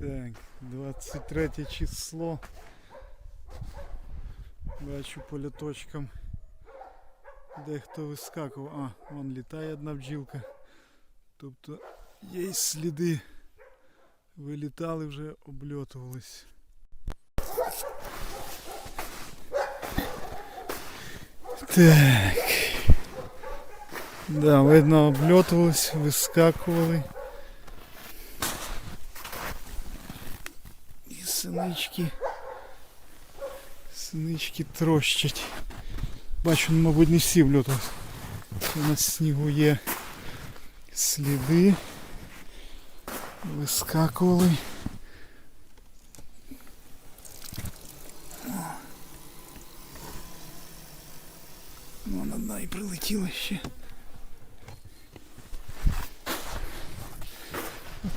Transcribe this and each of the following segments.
Так, 23 число. Бачу по літочкам. Дехто вискакував. А, вон літає одна бджілка. Тобто є й сліди. Вилітали вже, обльотувались. Так. Да, видно, обльотувались, вискакували. синички. Синички трощать. Бачу, ну, мабуть, не всі вльотувались. У на снігу є сліди. Вискакували. Вон одна і прилетіла ще.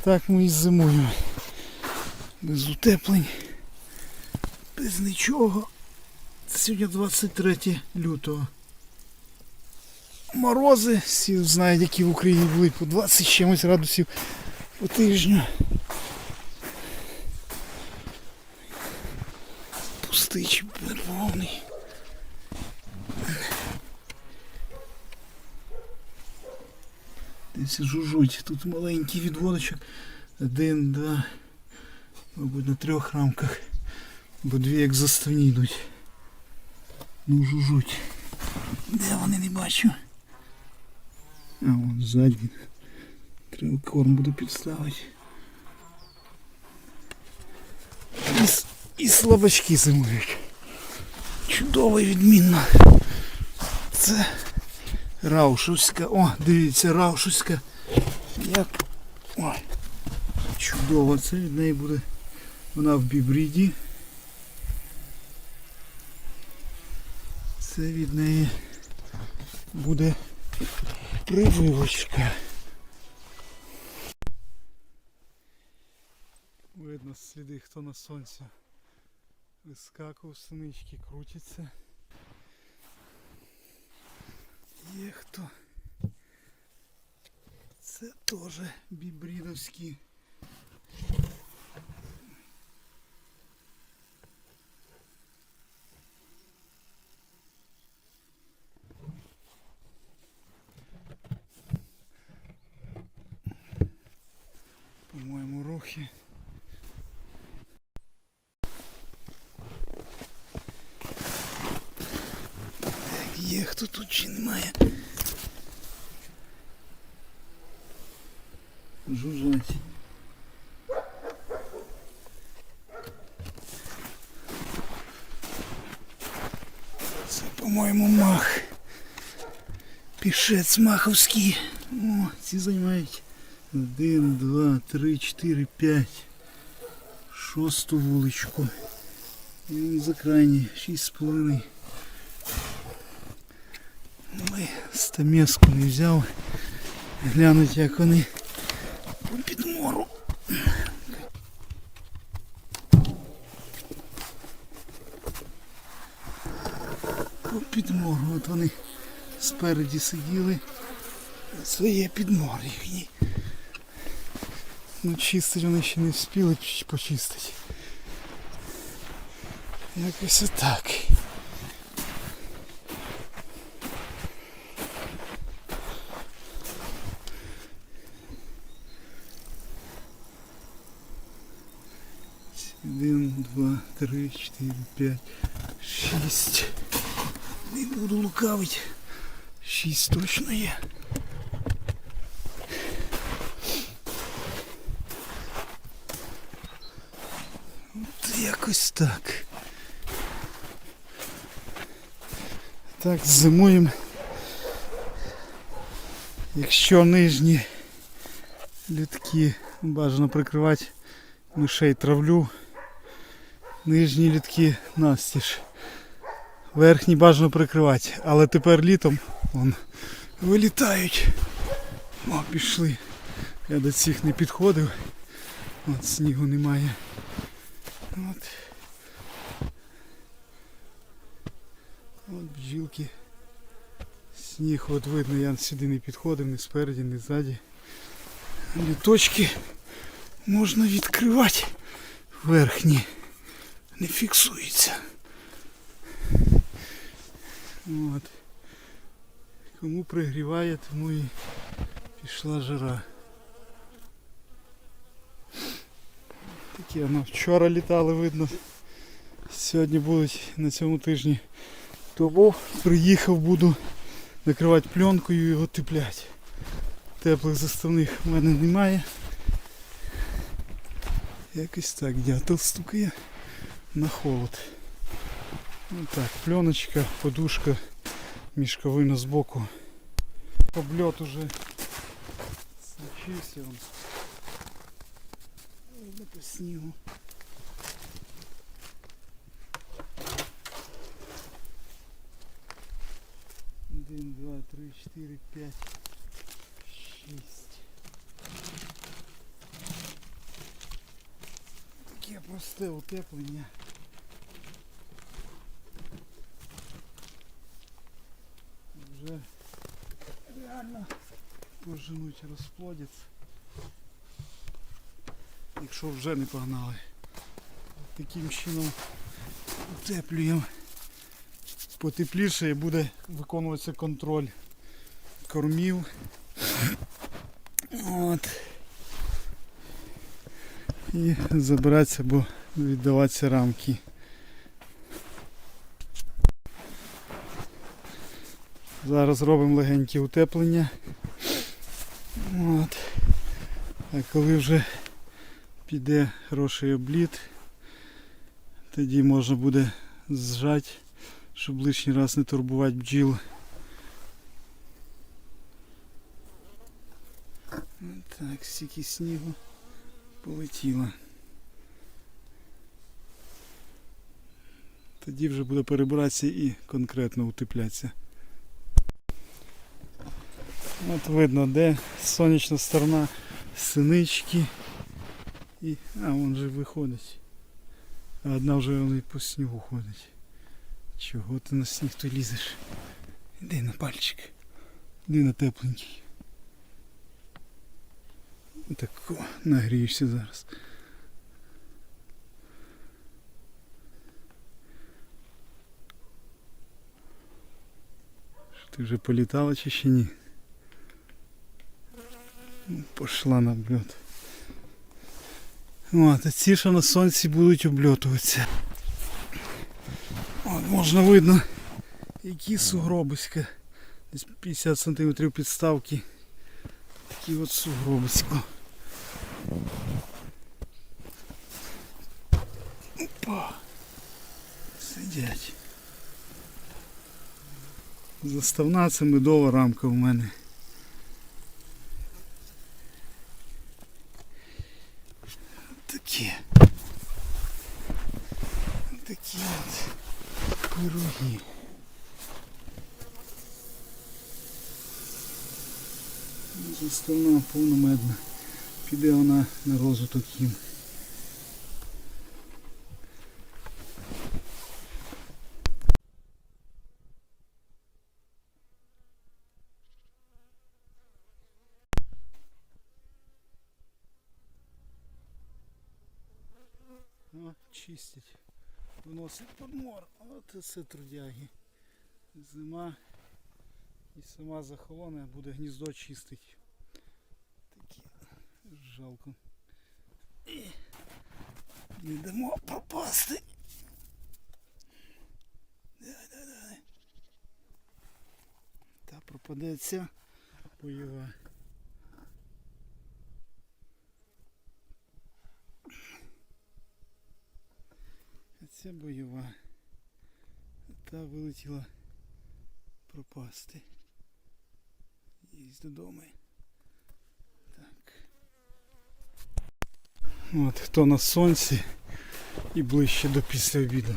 Так ми і зимуємо. Без утеплень, без нічого. Сьогодні 23 лютого. Морози, всі знають, які в Україні були по 20 з чимось градусів по тижню. Пустий чи повний. Десь жужуть. Тут маленький відводочок. Один, два. Мабуть, на трьох рамках. Бо дві як заставні йдуть. Ну жужуть. Де вони не бачу? А вон ззаді. Треба корм буду підставити. І, і слабачки зимують. Чудово і відмінно. Це Раушуська. О, дивіться, Раушуська. Як. Ой. Чудово, це від неї буде. Вона в бібріді. Це від неї буде прививочка. Видно сліди, хто на сонці. Вискакував, синички крутяться. Є хто. Це теж бібрідовські. Є хто тут чи немає. Жужжать. Це, по-моєму, мах. Пішець маховський. О, ці займають. Один, два, три, чотири, п'ять. Шосту вуличку. І він за крайній. Шість з половиною. Ой, стамеску не взяв. Глянуть, як вони по підмору. По підмору. От вони спереді сиділи. Своє підмор їхній. Ну чистить вони ще не встигли почистити. Якось отак. Один, два, три, чотири, п'ять, шість. Не буду лукавить. Шість точно є. От якось так. Так, зимуємо. Якщо нижні літки бажано прикривати мишей травлю, нижні літки настіж. Верхні бажано прикривати, але тепер літом вон, вилітають. О, пішли. Я до цих не підходив. От снігу немає. От. От бджілки. Сніг от видно, я сюди не підходив, ні спереді, ні ззаді. Літочки можна відкривати верхні. Не фіксується. От. Кому пригріває, тому і пішла жара. Такі воно вчора літали, видно. Сьогодні будуть на цьому тижні. Тому приїхав, буду накривати пленкою і його тепляти. Теплих заставних в мене немає. Якось так дятел стукає на холод. Ну так, пленочка, подушка, мішковина збоку. Обльот уже случився он. Видно по снігу. Один, два, три, чотири, п'ять, шість. Таке просте утеплення. Вже реально поженуть розплодиться. Якщо вже не погнали. Таким чином утеплюємо. Потепліше і буде виконуватися контроль кормів. От. І забиратися або віддаватися рамки. Зараз робимо легеньке утеплення. От. А коли вже піде хороший обліт, тоді можна буде зжати, щоб лишній раз не турбувати бджіл. Так, стільки снігу полетіло. Тоді вже буде перебиратися і конкретно утеплятися. От видно, де сонячна сторона, синички. І... А, вон же виходить. А одна вже вона по снігу ходить. Чого ти на сніг то лізеш? Іди на пальчик. Іди на тепленький. Так о, нагрієшся зараз. Ти вже політала чи ще ні? Ну, Пошла на обльот. От, а ці, що на сонці будуть обльотуватися. От, можна видно, які сугробиська. Десь 50 см підставки. Такі от сугробиська. Опа. Сидять. Заставна це медова рамка в мене. Такі. Такі от пироги. Остальна повномедна. Піде вона на розвиток їм. О, чистять. Виносить подмор. От це трудяги. Зима і сама захолоне буде гніздо чистить. Такі жалко. І не дамо пропасти. Давай, давай, давай. Та пропаде ця бойова. Ця бойова. Та вилетіла пропасти. Їсть додому. Так. От, хто на сонці і ближче до після обіду.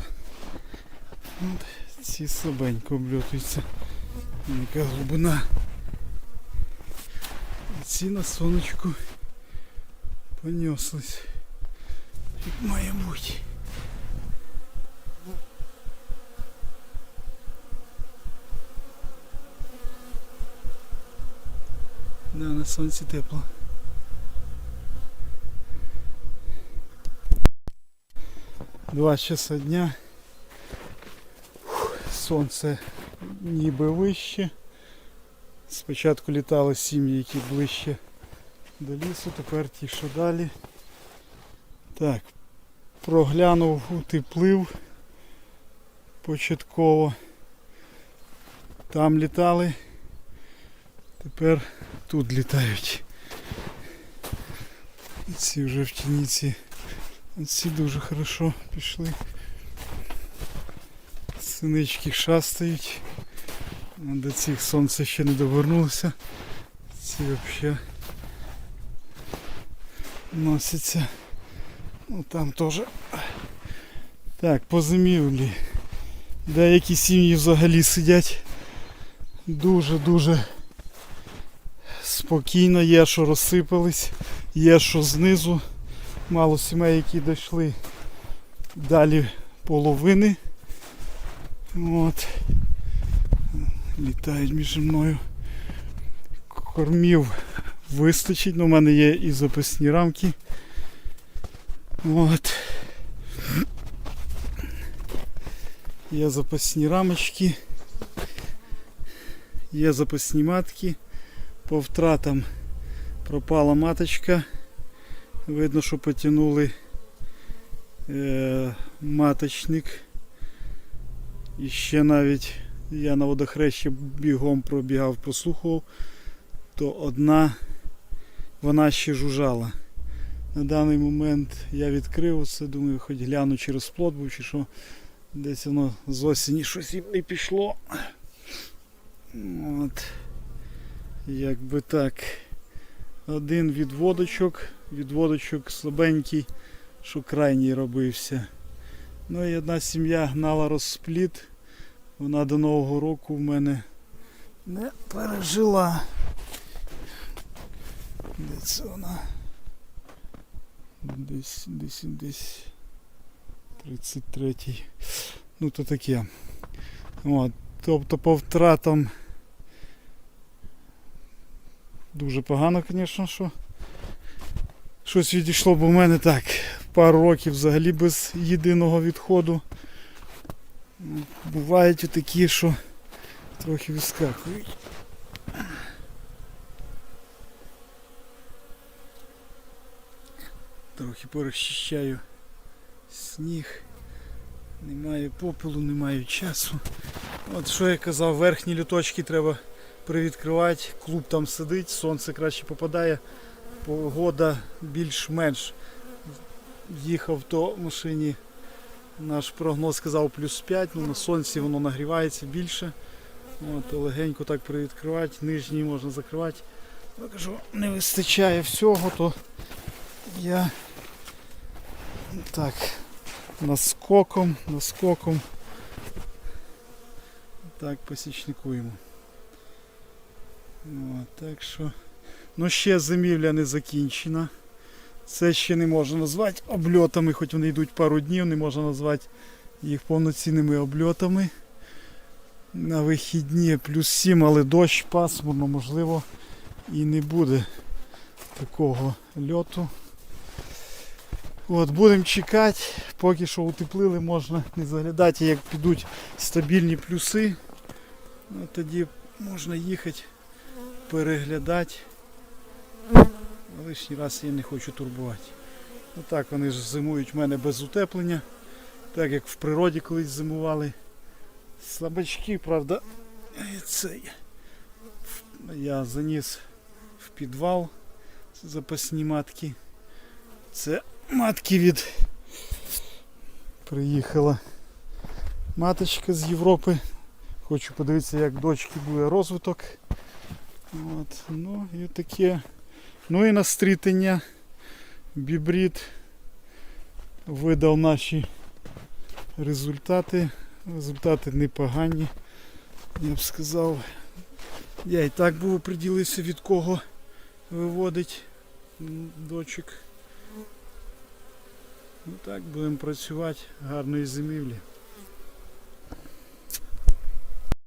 От, ці слабенько обльотуються. Яка глибина. А ці на сонечку понеслись. Як має бути. Да, на сонці тепло. Два часа дня. Фух, сонце ніби вище. Спочатку літали сім'ї, які ближче до лісу, тепер ті, що далі. Так, проглянув, утеплив початково. Там літали тепер тут літають. Ці вже в тіні ці. Ці дуже хорошо пішли. Синички шастають. До цих сонце ще не довернулося. Ці взагалі носяться. Ну там теж. Так, по зимівлі. Деякі сім'ї взагалі сидять дуже-дуже спокійно, є, що розсипались, є, що знизу. Мало сімей, які дійшли далі половини. От. Літають між мною. Кормів вистачить, ну, в мене є і запасні рамки. От. Є запасні рамочки. Є запасні матки. По втратам пропала маточка. Видно, що потягнули е, маточник. І ще навіть я на водохрещі бігом пробігав, прослухував, то одна вона ще жужжала. На даний момент я відкрив це, думаю, хоч гляну через плот був чи що. Десь воно з осені щось і і пішло. От. Якби так. Один відводочок, відводочок слабенький, що крайній робився. Ну і одна сім'я гнала розспліт. Вона до Нового року в мене не пережила. Де це вона? Десь, десь, десь 33-й. Ну то таке. От. Тобто по втратам дуже погано, звісно, що щось відійшло, бо в мене так пару років взагалі без єдиного відходу. Бувають і такі, що трохи вискакують. Трохи порозчищаю сніг. Немає попелу, немає часу. От що я казав, верхні люточки треба привідкривати, клуб там сидить, сонце краще попадає, погода більш-менш. Їхав в машині. Наш прогноз сказав плюс 5, ну на сонці воно нагрівається більше. От, легенько так привідкривати, нижній можна закривати. Я кажу, не вистачає всього, то я так наскоком, наскоком так посічникуємо. От, так що, ну ще зимівля не закінчена. Це ще не можна назвати обльотами, хоч вони йдуть пару днів, не можна назвати їх повноцінними обльотами. На вихідні плюс 7, але дощ пасмурно, можливо, і не буде такого льоту. От, Будемо чекати, поки що утеплили, можна не заглядати, як підуть стабільні плюси. Тоді можна їхати, переглядати. Лишній раз я не хочу турбувати. Отак вони ж зимують в мене без утеплення. Так як в природі колись зимували. Слабачки, правда, цей. Я заніс в підвал запасні матки. Це матки від приїхала маточка з Європи. Хочу подивитися, як дочки буде розвиток. От, ну і таке. Ну і на стрітення бібрід видав наші результати. Результати непогані. Я б сказав. Я і так був приділився від кого виводить дочок. Ну так, будемо працювати. Гарної зимівлі.